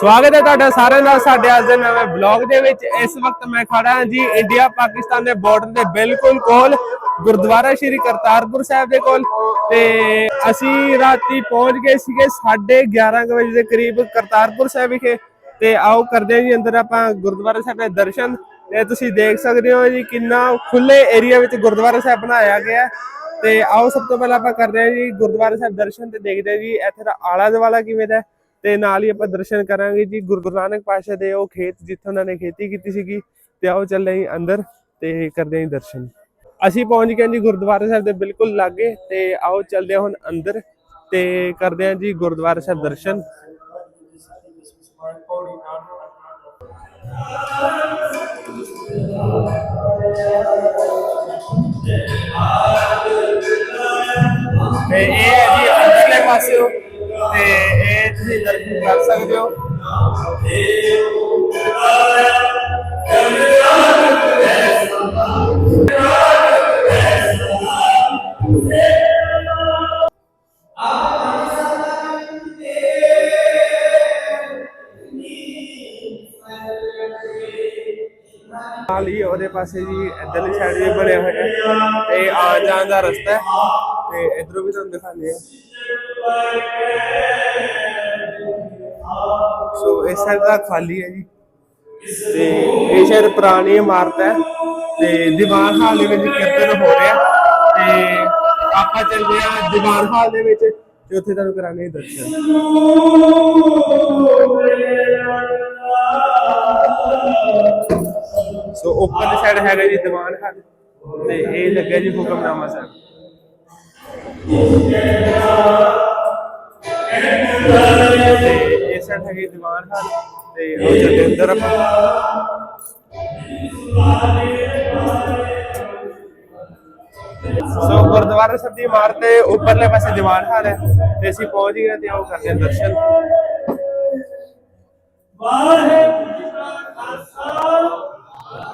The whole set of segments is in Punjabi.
ਸਵਾਗਤ ਹੈ ਤੁਹਾਡਾ ਸਾਰਿਆਂ ਦਾ ਸਾਡੇ ਅੱਜ ਦੇ ਨਵੇਂ ਵਲੌਗ ਦੇ ਵਿੱਚ। ਇਸ ਵਕਤ ਮੈਂ ਖੜਾ ਹਾਂ ਜੀ ਇੰਡੀਆ ਪਾਕਿਸਤਾਨ ਦੇ ਬਾਰਡਰ ਦੇ ਬਿਲਕੁਲ ਕੋਲ, ਗੁਰਦੁਆਰਾ ਸ਼੍ਰੀ ਕਰਤਾਰਪੁਰ ਸਾਹਿਬ ਦੇ ਕੋਲ। ਤੇ ਅਸੀਂ ਰਾਤੀ ਪਹੁੰਚ ਗਏ ਸੀਗੇ 11:30 ਵਜੇ ਦੇ ਕਰੀਬ ਕਰਤਾਰਪੁਰ ਸਾਹਿਬ ਵਿਖੇ। ਤੇ ਆਓ ਕਰਦੇ ਹਾਂ ਜੀ, ਅੰਦਰ ਆਪਾਂ ਗੁਰਦੁਆਰਾ ਸਾਹਿਬ ਦੇ ਦਰਸ਼ਨ। ਤੇ ਤੁਸੀਂ ਦੇਖ ਸਕਦੇ ਹੋ ਜੀ ਕਿੰਨਾ ਖੁੱਲੇ ਏਰੀਆ ਵਿੱਚ ਗੁਰਦੁਆਰਾ ਸਾਹਿਬ ਬਣਾਇਆ ਗਿਆ। ਹੈ। ਤੇ ਆਓ ਸਭ ਤੋਂ ਪਹਿਲਾਂ ਆਪਾਂ ਕਰਦੇ ਹਾਂ ਜੀ ਗੁਰਦੁਆਰਾ ਸਾਹਿਬ ਦਰਸ਼ਨ ਤੇ ਦੇਖਦੇ ਹਾਂ ਜੀ, ਇੱਥੇ ਦਾ ਆਲਾ ਦੁਆਲਾ ਕਿਵੇਂ ਦਾ ਤੇ ਨਾਲ ਹੀ ਆਪਾਂ ਦਰਸ਼ਨ ਕਰਾਂਗੇ ਜੀ, ਗੁਰੂ ਨਾਨਕ ਪਾਸ਼ਾ ਦੇ ਉਹ ਖੇਤ ਜਿੱਥੋਂ ਉਹਨਾਂ ਨੇ ਖੇਤੀ ਕੀਤੀ ਸੀਗੀ ਤੇ ਆਓ ਚੱਲੇ ਜੀ ਅੰਦਰ ਤੇ ਕਰਦੇ ਹਾਂ ਦਰਸ਼ਨ। ਅਸੀਂ ਪਹੁੰਚ ਗਏ ਜੀ ਗੁਰਦੁਆਰਾ ਸਾਹਿਬ ਦੇ ਬਿਲਕੁਲ ਲਾਗੇ ਤੇ ਆਓ ਚੱਲਦੇ ਹਾਂ ਹੁਣ ਅੰਦਰ ਤੇ ਕਰਦੇ ਹਾਂ ਜੀ ਗੁਰਦੁਆਰਾ ਸਾਹਿਬ ਦਰਸ਼ਨ। ਤੇ ਇਹ ਜੀ ਅੰਦਰਲੇ ਪਾਸਿਓ ਤੇ ਤੁਸੀਂ ਦਰਸ਼ਨ ਕਰ ਸਕਦੇ ਹੋ? ਨਾਲ ਹੀ ਉਹਦੇ ਪਾਸੇ ਜੀ ਇੱਧਰਲੀ ਸਾਈਡ ਵੀ ਬਣਿਆ ਹੋਇਆ ਹੈ ਤੇ ਆ ਜਾਣ ਦਾ ਰਸਤਾ ਹੈ ਤੇ ਇਧਰੋਂ ਵੀ ਤੁਹਾਨੂੰ ਦਿਖਾਉਂਦੇ ਆ ਸੋ ਇਸ ਸਾਈਡ ਦਾ ਖਾਲੀ ਹੈ ਜੀ। ਤੇ ਇਹ ਸ਼ਾਇਦ ਪੁਰਾਣੀ ਇਮਾਰਤ ਹੈ। ਤੇ ਦੀਵਾਨ ਹਾਲ ਦੇ ਵਿੱਚ ਕੀਰਤਨ ਹੋ ਰਿਹਾ। ਤੇ ਆਪਾਂ ਚੱਲਦੇ ਆ ਦੀਵਾਨ ਹਾਲ ਦੇ ਵਿੱਚ ਤੇ ਉੱਥੇ ਤੁਹਾਨੂੰ ਕਰਾਂਗੇ ਦਰਸ਼ਨ। ਸੋ ਉੱਪਰ ਦੀ ਸਾਈਡ ਹੈਗਾ ਜੀ ਦੀਵਾਨ ਹਾਲ। ਤੇ ਇਹ ਲੱਗਿਆ ਜੀ ਹੁਕਮਨਾਮਾ ਸਾਹਿਬ। ਤੇ ਇਹ ਸਾਈਡ ਹੈਗੀ ਦੀਵਾਨ ਹਾਲ ਤੇ ਉਹ ਆਪਾਂ। ਸੋ ਗੁਰਦੁਆਰਾ ਸਾਹਿਬ ਦੀ ਇਮਾਰਤ ਦੇ ਉੱਪਰਲੇ ਪਾਸੇ ਦੀਵਾਨ ਹਾਲ ਹੈ ਤੇ ਅਸੀਂ ਪਹੁੰਚ ਗਏ ਤੇ ਆਓ ਕਰਦੇ ਹਾਂ ਦਰਸ਼ਨ।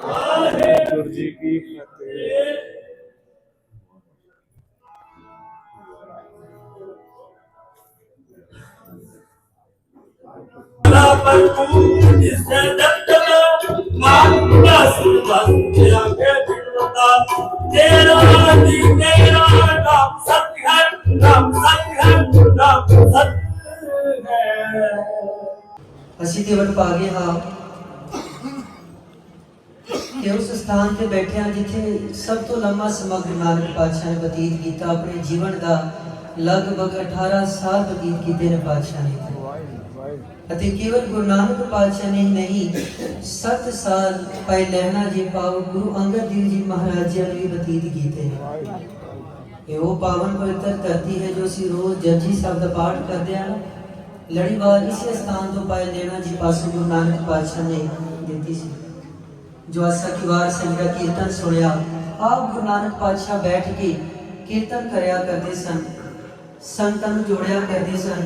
ਵਾਹਿਗੁਰੂ ਜੀ ਕੀ ਫਤਿਹ। ਅਸੀਂ ਤੇ ਵਟ ਪਾ ਗਏ ਹਾਂ ਕਿ ਉਸ ਸਥਾਨ ਤੇ ਬੈਠੇ ਹਾਂ ਜਿੱਥੇ ਸਭ ਤੋਂ ਲੰਮਾ ਸਮਾਂ ਗੁਰੂ ਨਾਨਕ ਪਾਤਸ਼ਾਹ ਨੇ ਬਤੀਤ ਕੀਤਾ, ਆਪਣੇ ਜੀਵਨ ਦਾ ਲਗਭਗ 18 ਸਾਲ ਬਤੀਤ ਕੀਤੇ ਨੇ ਪਾਤਸ਼ਾਹ ਨੇ ਅਤੇ ਕੇਵਲ ਗੁਰੂ ਨਾਨਕ ਪਾਤਸ਼ਾਹ ਨੇ ਨਹੀਂ 7 ਸਾਲ ਭਾਈ ਜੀ ਪਾਵ ਗੁਰੂ ਅੰਗਦ ਦੇਵ ਜੀ ਮਹਾਰਾਜ ਜੀ ਨੇ ਬਤੀਤ ਕੀਤੇ ਇਹ ਉਹ ਪਾਵਨ ਪਵਿੱਤਰ ਧਰਤੀ ਹੈ ਜੋ ਅਸੀਂ ਰੋਜ਼ ਜਪਜੀ ਸਾਹਿਬ ਦਾ ਪਾਠ ਕਰਦੇ ਹਾਂ। ਲੜੀਵਾਰ ਇਸੇ ਸਥਾਨ ਤੋਂ ਪਾਏ ਲੈਣਾ ਜੀ ਪਾਸੋਂ ਗੁਰੂ ਨਾਨਕ ਪਾਤਸ਼ਾਹ ਨੇ ਦਿੱਤੀ ਸੀ। ਜੋ ਆਸਾ ਕੀ ਵਾਰ ਸੰਗਤ ਕੀਰਤਨ ਸੁਣਿਆ, ਆਪ ਗੁਰੂ ਨਾਨਕ ਪਾਤਸ਼ਾਹ ਬੈਠ ਕੇ ਕੀਰਤਨ ਕਰਿਆ ਕਰਦੇ ਸਨ। ਸੰਤਾਂ ਨੂੰ ਜੋੜਿਆ ਕਰਦੇ ਸਨ।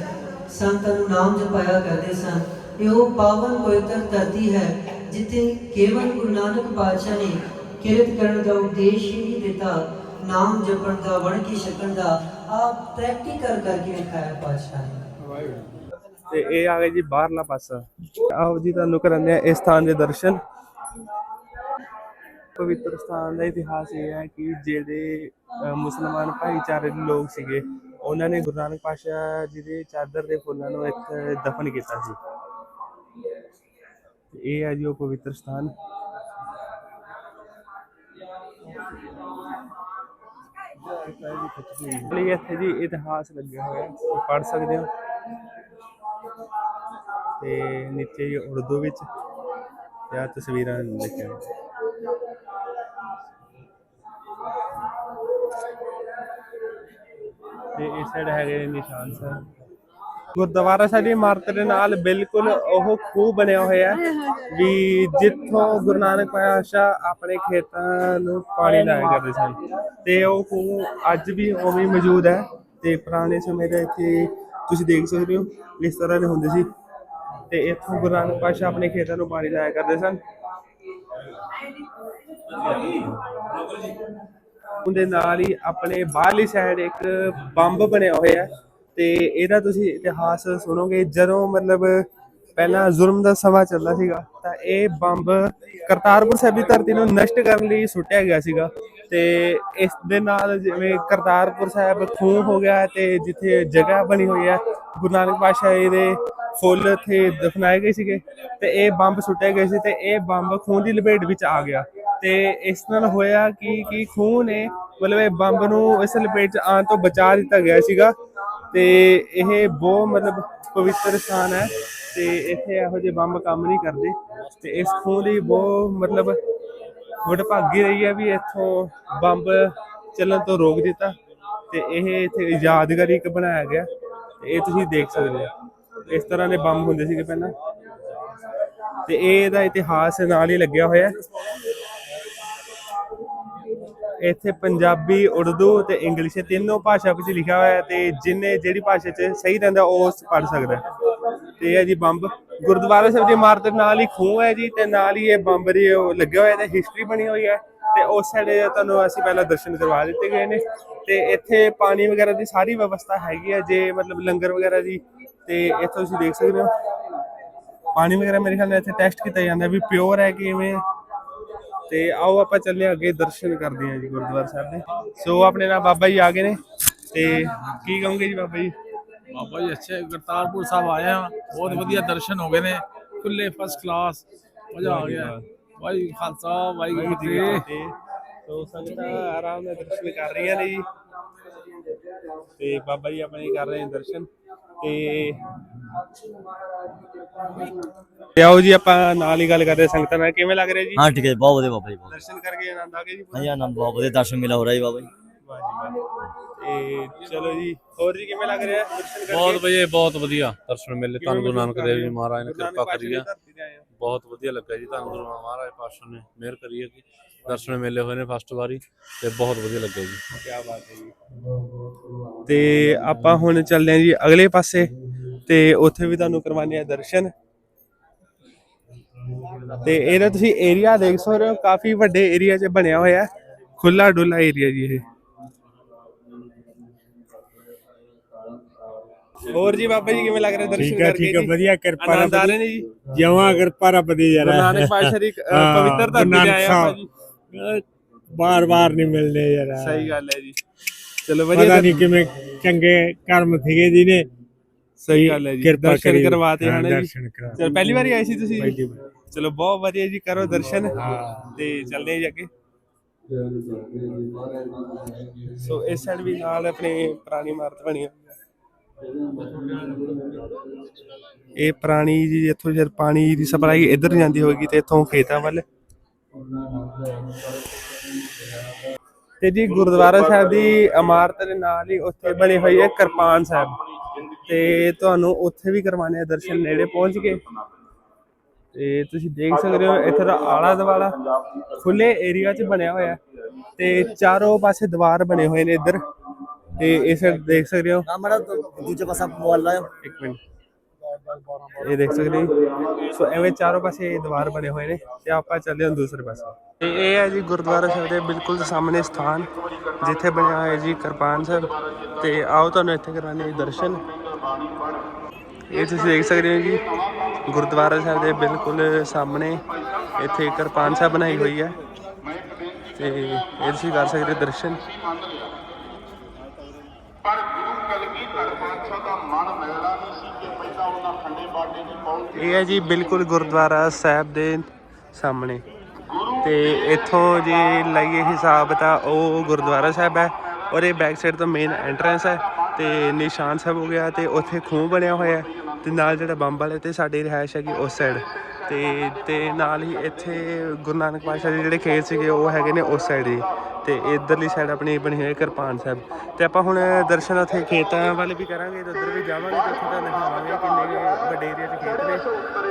ਸੰਤਾਂ ਨੂੰ ਨਾਮ ਜਪਾਇਆ ਕਰਦੇ ਸਨ। ਇਹ ਉਹ ਪਾਵਨ ਪਵਿੱਤਰ ਧਰਤੀ ਹੈ, ਜਿੱਥੇ ਕੇਵਲ ਗੁਰੂ ਨਾਨਕ ਪਾਤਸ਼ਾਹ ਨੇ ਕਿਰਤ ਕਰਨ ਦਾ ਉਪਦੇਸ਼ ਹੀ ਨਹੀਂ ਦਿੱਤਾ। ਨਾਮ ਜਪਣ ਦਾ ਵਣ ਕੀ ਛਕਣ ਦਾ, ਆਪ ਪ੍ਰੈਕਟੀਕਲ ਕਰਕੇ ਵਿਖਾਇਆ ਪਾਤਸ਼ਾਹ ਨੇ। ਤੇ ਇਹ ਆ ਗਿਆ ਜੀ ਬਾਹਰਲਾ ਪਾਸਾ। ਆਓ ਜੀ, ਤੁਹਾਨੂੰ ਕਰਾਂਦੇ ਆ ਇਸ ਸਥਾਨ ਦੇ ਦਰਸ਼ਨ। ਪਵਿੱਤਰ ਸਥਾਨ ਦਾ ਇਤਿਹਾਸ ਇਹ ਹੈ ਕਿ ਜਿਹੜੇ ਮੁਸਲਮਾਨ ਭਾਈਚਾਰੇ ਦੇ ਲੋਕ ਸੀਗੇ ਉਹਨਾਂ ਨੇ ਗੁਰੂ ਨਾਨਕ ਪਾਸ਼ਾ ਜੀ ਦੇ ਚਾਦਰ ਦੇ ਫੁੱਲਾਂ ਨੂੰ ਇੱਥੇ ਦਫਨ ਕੀਤਾ ਸੀ। ਇਹ ਹੈ ਜੀ ਉਹ ਪਵਿੱਤਰ ਸਥਾਨ। ਲਈ ਇੱਥੇ ਜੀ ਇਤਿਹਾਸ ਲੱਗਿਆ ਹੋਇਆ ਹੈ ਪੜ ਸਕਦੇ ਹੋ। ਤੇ ਨੀਚੇ ਹੀ ਉਰਦੂ ਵਿੱਚ ਇਹ ਤਸਵੀਰਾਂ ਲਿਖੀਆਂ ਤੇ ਇਸ ਸਾਈਡ ਹੈਗੇ ਨੇ ਨਿਸ਼ਾਨ ਸਾਹਿਬ। ਗੁਰਦੁਆਰਾ ਸਾਹਿਬ ਦੀ ਇਮਾਰਤ ਦੇ ਨਾਲ ਬਿਲਕੁਲ ਉਹ ਖੂਹ ਬਣਿਆ ਹੋਇਆ ਹੈ ਵੀ ਜਿੱਥੋਂ ਗੁਰੂ ਨਾਨਕ ਪਾਤਸ਼ਾਹ ਆਪਣੇ ਖੇਤਾਂ ਨੂੰ ਪਾਣੀ ਲਾਇਆ ਕਰਦੇ ਸਨ। ਤੇ ਉਹ ਖੂਹ ਅੱਜ ਵੀ ਉਵੇਂ ਹੀ ਮੌਜੂਦ ਹੈ ਤੇ ਪੁਰਾਣੇ ਸਮੇਂ ਦੇ ਇੱਥੇ ਤੁਸੀਂ ਦੇਖ ਸਕਦੇ ਹੋ ਇਸ ਤਰ੍ਹਾਂ ਦੇ ਹੁੰਦੇ ਸੀ। ਤੇ ਇੱਥੋਂ ਗੁਰੂ ਨਾਨਕ ਪਾਤਸ਼ਾਹ ਆਪਣੇ ਖੇਤਾਂ ਨੂੰ ਪਾਣੀ ਲਾਇਆ ਕਰਦੇ ਸਨ। ਉਹਦੇ ਨਾਲ ਹੀ ਆਪਣੇ ਬਾਹਰਲੀ ਸਾਈਡ ਇੱਕ ਬੰਬ ਬਣਿਆ ਹੋਇਆ ਤੇ ਇਹਦਾ ਤੁਸੀਂ ਇਤਿਹਾਸ ਸੁਣੋਗੇ, ਜਦੋਂ ਮਤਲਬ ਪਹਿਲਾਂ ਜ਼ੁਲਮ ਦਾ ਸਮਾਂ ਚੱਲਦਾ ਸੀਗਾ, ਤਾਂ ਇਹ ਬੰਬ ਕਰਤਾਰਪੁਰ ਸਾਹਿਬ ਦੀ ਧਰਤੀ ਨੂੰ ਨਸ਼ਟ ਕਰਨ ਲਈ ਸੁੱਟਿਆ ਗਿਆ ਸੀਗਾ ਤੇ ਇਸ ਦੇ ਨਾਲ ਜਿਵੇਂ ਕਰਤਾਰਪੁਰ ਸਾਹਿਬ ਖੂਹ ਹੋ ਗਿਆ ਤੇ ਜਿੱਥੇ ਜਗ੍ਹਾ ਬਣੀ ਹੋਈ ਹੈ, ਗੁਰੂ ਨਾਨਕ ਪਾਤਸ਼ਾਹ ਜੀ ਦੇ ਫੁੱਲ ਇੱਥੇ ਦਫਨਾਏ ਗਏ ਸੀਗੇ ਤੇ ਇਹ ਬੰਬ ਸੁੱਟੇ ਗਏ ਸੀ ਤੇ ਇਹ ਬੰਬ ਖੂਹ ਦੀ ਲਪੇਟ ਵਿੱਚ ਆ ਗਿਆ। ਤੇ ਇਸ ਨਾਲ ਹੋਇਆ ਕਿ ਕਿ ਖੂਹ ਨੇ ਮਤਲਬ ਇਹ ਬੰਬ ਨੂੰ ਇਸ ਲਪੇਟ 'ਚ ਆਉਣ ਤੋਂ ਬਚਾ ਦਿੱਤਾ ਗਿਆ ਸੀਗਾ। ਤੇ ਇਹ ਬਹੁਤ ਮਤਲਬ ਪਵਿੱਤਰ ਸਥਾਨ ਹੈ ਤੇ ਇੱਥੇ ਇਹੋ ਜਿਹੇ ਬੰਬ ਕੰਮ ਨਹੀਂ ਕਰਦੇ। ਤੇ ਇਸ ਖੂਹ ਦੀ ਬਹੁਤ ਮਤਲਬ ਵਡਭਾਗੀ ਰਹੀ ਹੈ ਵੀ ਇੱਥੋਂ ਬੰਬ ਚੱਲਣ ਤੋਂ ਰੋਕ ਦਿੱਤਾ ਤੇ ਇਹ ਇੱਥੇ ਯਾਦਗਾਰੀ ਇੱਕ ਬਣਾਇਆ ਗਿਆ। ਤੇ ਇਹ ਤੁਸੀਂ ਦੇਖ ਸਕਦੇ ਹੋ। ਇਸ ਤਰ੍ਹਾਂ ਦੇ ਬੰਬ ਹੁੰਦੇ ਸੀਗੇ ਪਹਿਲਾਂ। ਤੇ ਇਹ ਇਹਦਾ ਇਤਿਹਾਸ ਨਾਲ ਹੀ ਲੱਗਿਆ ਹੋਇਆ। ਇੱਥੇ ਪੰਜਾਬੀ, ਉਰਦੂ ਤੇ ਇੰਗਲਿਸ਼ ਤਿੰਨੋਂ ਭਾਸ਼ਾ ਵਿੱਚ ਲਿਖਿਆ ਹੋਇਆ ਹੈ ਤੇ ਜਿੰਨੇ ਜਿਹੜੀ ਭਾਸ਼ਾ 'ਚ ਸਹੀ ਰਹਿੰਦਾ ਉਹ ਉਸ ਪੜ੍ਹ ਸਕਦਾ ਹੈ। ਤੇ ਇਹ ਹੈ ਜੀ ਬੰਬ। ਗੁਰਦੁਆਰਾ ਸਾਹਿਬ ਦੀ ਇਮਾਰਤ ਦੇ ਨਾਲ ਹੀ ਖੂਹ ਹੈ ਜੀ ਤੇ ਨਾਲ ਹੀ ਇਹ ਬੰਬ ਦੀ ਉਹ ਲੱਗਿਆ ਹੋਇਆ ਤੇ ਹਿਸਟਰੀ ਬਣੀ ਹੋਈ ਹੈ ਤੇ ਉਸ ਸਾਈਡ ਤੁਹਾਨੂੰ ਅਸੀਂ ਪਹਿਲਾਂ ਦਰਸ਼ਨ ਕਰਵਾ ਦਿੱਤੇ ਗਏ ਨੇ ਤੇ ਇੱਥੇ ਪਾਣੀ ਵਗੈਰਾ ਦੀ ਸਾਰੀ ਵਿਵਸਥਾ ਹੈਗੀ ਹੈ ਜੇ ਮਤਲਬ ਲੰਗਰ ਵਗੈਰਾ ਦੀ ਤੇ ਇੱਥੇ ਤੁਸੀਂ ਦੇਖ ਸਕਦੇ ਹੋ। ਪਾਣੀ ਵਗੈਰਾ ਮੇਰੇ ਖਿਆਲ ਨਾਲ ਇੱਥੇ ਟੈਸਟ ਕੀਤਾ ਜਾਂਦਾ ਵੀ ਪਿਓਰ ਹੈ ਕਿਵੇਂ ਹੈ। ਤੇ ਆਓ ਆਪਾਂ ਚੱਲੇ ਹਾਂ ਅੱਗੇ ਦਰਸ਼ਨ ਕਰਦੇ ਹਾਂ ਜੀ ਗੁਰਦੁਆਰਾ ਸਾਹਿਬ ਦੇ। ਸੋ ਆਪਣੇ ਨਾਲ ਬਾਬਾ ਜੀ ਆ ਗਏ ਨੇ ਤੇ ਕੀ ਕਹੋਗੇ ਜੀ ਬਾਬਾ ਜੀ? ਬਾਬਾ ਜੀ ਅੱਛੇ ਕਰਤਾਰਪੁਰ ਸਾਹਿਬ ਆਏ ਆ ਬਹੁਤ ਵਧੀਆ ਦਰਸ਼ਨ ਹੋ ਗਏ ਨੇ। ਖੁੱਲੇ ਫਸਟ ਕਲਾਸ ਮਜ਼ਾ ਆ ਗਿਆ। ਕਾ ਖਾਲਸਾ ਵਾਹਿਗੁਰੂ ਜੀ ਤੇ ਸੋ ਸੰਗਤਾਂ ਆਰਾਮ ਨਾਲ ਦਰਸ਼ਨ ਕਰ ਰਹੀਆਂ ਨੇ ਜੀ। ਤੇ ਬਾਬਾ ਜੀ ਆਪਣੇ ਕਰ ਰਹੇ ਨੇ ਦਰਸ਼ਨ। ਤੇ ਤੇ ਆਓ ਜੀ ਆਪਾਂ ਨਾਲ ਹੀ ਗੱਲ ਕਰਦੇ ਸੰਗਤਾਂ ਨਾਲ। ਕਿਵੇਂ ਲੱਗ ਰਿਹਾ ਜੀ? ਹਾਂ ਠੀਕ ਹੈ ਜੀ, ਬਹੁਤ ਵਧੀਆ ਬਾਬਾ ਜੀ ਬਹੁਤ ਦਰਸ਼ਨ ਕਰਕੇ ਆਨੰਦ ਆ ਗਿਆ ਜੀ? ਹਾਂਜੀ ਆਨੰਦ ਬਹੁਤ ਵਧੀਆ ਦਰਸ਼ਨ ਮਿਲਾ ਹੋ ਰਿਹਾ ਜੀ ਬਾਬਾ ਜੀ। ਵਾਹ ਜੀ ਵਾਹ। ਤੇ ਚਲੋ ਜੀ ਹੋਰ ਜੀ ਕਿਵੇਂ ਲੱਗ ਰਿਹਾ? ਦਰਸ਼ਨ ਕਰਕੇ? ਬਹੁਤ ਵਧੀਆ ਬਹੁਤ ਵਧੀਆ। ਦਰਸ਼ਨ ਮੇਲੇ ਧੰਨ ਗੁਰੂ ਨਾਨਕ ਦੇਵ ਜੀ ਮਹਾਰਾਜ ਨੇ ਗੁਰੂ ਨਾਨਕ ਕਿਰਪਾ ਪਾਤਸ਼ਾਹ ਕਰੀ ਦੀ ਆ ਧਰਤੀ ਤੇ ਆਏ ਹੋ। ਬਹੁਤ ਵਧੀਆ ਲੱਗਾ ਜੀ ਧੰਨ ਗੁਰੂ ਮਹਾਰਾਜ ਪਾਤਸ਼ਾਹ ਨੇ ਮਿਹਰ ਕਰੀ ਹੈ ਕਿ ਦਰਸ਼ਨ ਮੇਲੇ ਹੋਏ ਨੇ ਫਸਟ ਵਾਰੀ ਤੇ ਬਹੁਤ ਵਧੀਆ ਲੱਗਾ ਜੀ। ਕਿਆ ਬਾਤ ਹੈ ਜੀ। ਤੇ ਆਪਾਂ ਹੁਣ ਚੱਲਦੇ ਹਾਂ ਜੀ ਅਗਲੇ ਪਾਸੇ। ਤੇ ਉੱਥੇ ਵੀ ਤੁਹਾਨੂੰ ਕਰਵਾਉਂਦੇ ਆ ਦਰਸ਼ਨ। ਤੇ ਇਹਦਾ ਤੁਸੀਂ ਏਰੀਆ ਦੇਖ ਸਕਦੇ ਹੋ ਕਾਫੀ ਵੱਡੇ ਏਰੀਆ 'ਚ ਬਣਿਆ ਹੋਇਆ ਖੁੱਲਾ ਡੁੱਲਾ ਏਰੀਆ ਜੀ ਇਹ। ਹੋਰ ਜੀ ਬਾਬਾ ਜੀ ਕਿਵੇਂ ਲੱਗ ਰਿਹਾ ਦਰਸ਼ਨ ਠੀਕ ਹੈ ਠੀਕ ਹੈ? ਵਧੀਆ ਕਿਰਪਾ ਰੱਬ ਦੀ। ਨੇ ਜੀ? ਜਮਾਂ ਕਿਰਪਾ ਰੱਬ ਦੀ ਯਾਰ। ਨਾਨਕ ਪਾਤਸ਼ਾਹ ਦੀ ਪਵਿੱਤਰ ਧਰਤੀ ਤੇ ਆਪਾਂ ਸਾਹਿਬ। ਜੀ ਬਾਰ ਬਾਰ ਨਹੀਂ ਮਿਲਨੇ ਯਾਰ। ਸਹੀ ਗੱਲ ਹੈ ਜੀ। ਚਲੋ ਵਧੀਆ ਪਤਾ ਨਹੀਂ ਕਿਵੇਂ ਚੰਗੇ ਕਰਮ ਸੀਗੇ ਜੀ ਨੇ। ਸਹੀ ਗੱਲ ਹੈ ਜੀ। ਕਿਰਪਾ ਦਰਸ਼ਨ ਕਰੀ ਕਰਵਾਤੇ ਹਨ ਜੀ। ਦਰਸ਼ਨ ਕਰਾ ਚਲ ਪਹਿਲੀ ਵਾਰੀ ਆਏ ਸੀ ਤੁਸੀਂ? ਪਹਿਲੀ ਵਾਰ। ਚਲੋ ਬਹੁਤ ਵਧੀਆ ਜੀ ਕਰੋ ਦਰਸ਼ਨ। ਤੇ ਚੱਲਦੇ ਹਾਂ ਜੀ ਅੱਗੇ। ਸੋ ਇਸ ਸਾਈਡ ਵੀ ਨਾਲ ਆਪਣੇ ਪੁਰਾਣੀ ਇਮਾਰਤ ਬਣੀ ਹੋਈ ਹੈ ਇਹ ਪੁਰਾਣੀ ਜੀ ਇੱਥੋਂ ਜਦ ਪਾਣੀ ਦੀ ਸਪਲਾਈ ਇੱਧਰ ਜਾਂਦੀ ਹੋਏਗੀ ਤੇ ਇੱਥੋਂ ਖੇਤਾਂ ਵੱਲ। ਤੇ ਜੀ ਗੁਰਦੁਆਰਾ ਸਾਹਿਬ ਦੀ ਇਮਾਰਤ ਦੇ ਨਾਲ ਹੀ ਉੱਥੇ ਬਣੀ ਹੋਈ ਹੈ ਕਿਰਪਾਨ ਸਾਹਿਬ। ਤੇ ਤੁਹਾਨੂੰ ਉੱਥੇ ਵੀ ਕਰਵਾਣੇ ਆ ਦਰਸ਼ਨ ਨੇੜੇ ਪਹੁੰਚ ਕੇ? ਤੇ ਤੁਸੀਂ ਦੇਖ ਸਕਦੇ ਹੋ ਇੱਥੇ ਦਾ ਆਲਾ ਦਵਾਲਾ ਖੁੱਲੇ ਏਰੀਆ 'ਚ ਬਣਿਆ ਹੋਇਆ। ਤੇ ਚਾਰੋਂ ਪਾਸੇ ਦੀਵਾਰ ਬਣੇ ਹੋਏ ਨੇ ਇੱਧਰ। ਤੇ ਇਸ side ਦੇਖ ਸਕਦੇ ਹੋ। ਮਾੜਾ ਦੂਜੇ ਪਾਸਾ ਮੋਬਾਈਲ ਲਾਇਓ। ਇੱਕ ਮਿੰਟ। ਇਹ ਦੇਖ ਸਕਦੇ ਹੋ ਸੋ ਐਵੇਂ ਚਾਰੋਂ ਪਾਸੇ ਦੀਵਾਰ ਬਣੇ ਹੋਏ ਨੇ ਤੇ ਆਪਾਂ ਚੱਲਦੇ ਹਾਂ ਦੂਸਰੇ ਪਾਸੇ। ਤੇ ਇਹ ਹੈ ਜੀ ਗੁਰਦੁਆਰਾ ਸਾਹਿਬ ਦੇ ਬਿਲਕੁਲ ਸਾਹਮਣੇ ਸਥਾਨ, ਜਿੱਥੇ ਬਣਿਆ ਹੋਇਆ ਜੀ ਕਿਰਪਾਨ ਸਾਹਿਬ। ਤੇ ਆਓ ਤੁਹਾਨੂੰ ਇੱਥੇ ਕਰਾਣੇ ਆ ਦਰਸ਼ਨ। ਇਹ ਤੁਸੀਂ ਦੇਖ ਸਕਦੇ ਹੋ ਜੀ, ਗੁਰਦੁਆਰਾ ਸਾਹਿਬ ਦੇ ਬਿਲਕੁਲ ਸਾਹਮਣੇ ਇੱਥੇ ਕਿਰਪਾਨ ਸਾਹਿਬ ਬਣਾਈ ਹੋਈ ਹੈ। ਤੇ ਇਹ ਤੁਸੀਂ ਕਰ ਸਕਦੇ ਦਰਸ਼ਨ। ਪਰ ਗੁਰੂ ਕਲਗੀਧਰ ਪਾਤਸ਼ਾਹ ਦਾ ਮਨ ਮਿਲਦਾ ਨਹੀਂ ਸੀ। ਇਹ ਹੈ ਜੀ ਬਿਲਕੁਲ ਗੁਰਦੁਆਰਾ ਸਾਹਿਬ ਦੇ ਸਾਹਮਣੇ। ਤੇ ਇੱਥੋਂ ਜੇ ਲਾਈਏ ਹਿਸਾਬ ਤਾਂ ਉਹ ਗੁਰਦੁਆਰਾ ਸਾਹਿਬ ਹੈ ਔਰ ਇਹ ਬੈਕ ਸਾਈਡ ਤੋਂ ਮੇਨ ਐਂਟਰੈਂਸ ਹੈ ਤੇ ਨਿਸ਼ਾਨ ਸਾਹਿਬ ਹੋ ਗਿਆ ਤੇ ਉੱਥੇ ਖੂਹ ਬਣਿਆ ਹੋਇਆ ਹੈ ਤੇ ਨਾਲ ਜਿਹੜਾ ਬੰਬ ਵਾਲੇ ਤੇ ਸਾਡੀ ਰਿਹਾਇਸ਼ ਹੈਗੀ ਉਸ ਸਾਈਡ ਤੇ ਤੇ ਨਾਲ ਹੀ ਇੱਥੇ ਗੁਰੂ ਨਾਨਕ ਪਾਤਸ਼ਾਹ ਦੇ ਜਿਹੜੇ ਖੇਤ ਸੀਗੇ, ਉਹ ਹੈਗੇ ਨੇ ਉਸ ਸਾਈਡ ਹੀ। ਤੇ ਇਧਰਲੀ ਸਾਈਡ ਆਪਣੀ ਬਣੀ ਹੋਈ ਹੈ ਕਿਰਪਾਨ ਸਾਹਿਬ। ਤੇ ਆਪਾਂ ਹੁਣ ਦਰਸ਼ਨ ਉੱਥੇ ਖੇਤਾਂ ਵੱਲ ਵੀ ਕਰਾਂਗੇ, ਤੇ ਉੱਧਰ ਵੀ ਜਾਵਾਂਗੇ, ਤੇ ਉੱਥੇ ਤਾਂ ਦਿਖਾਵਾਂਗੇ ਕਿੰਨੇ ਵੱਡੇ ਏਰੀਆ 'ਚ ਖੇਤ ਨੇ।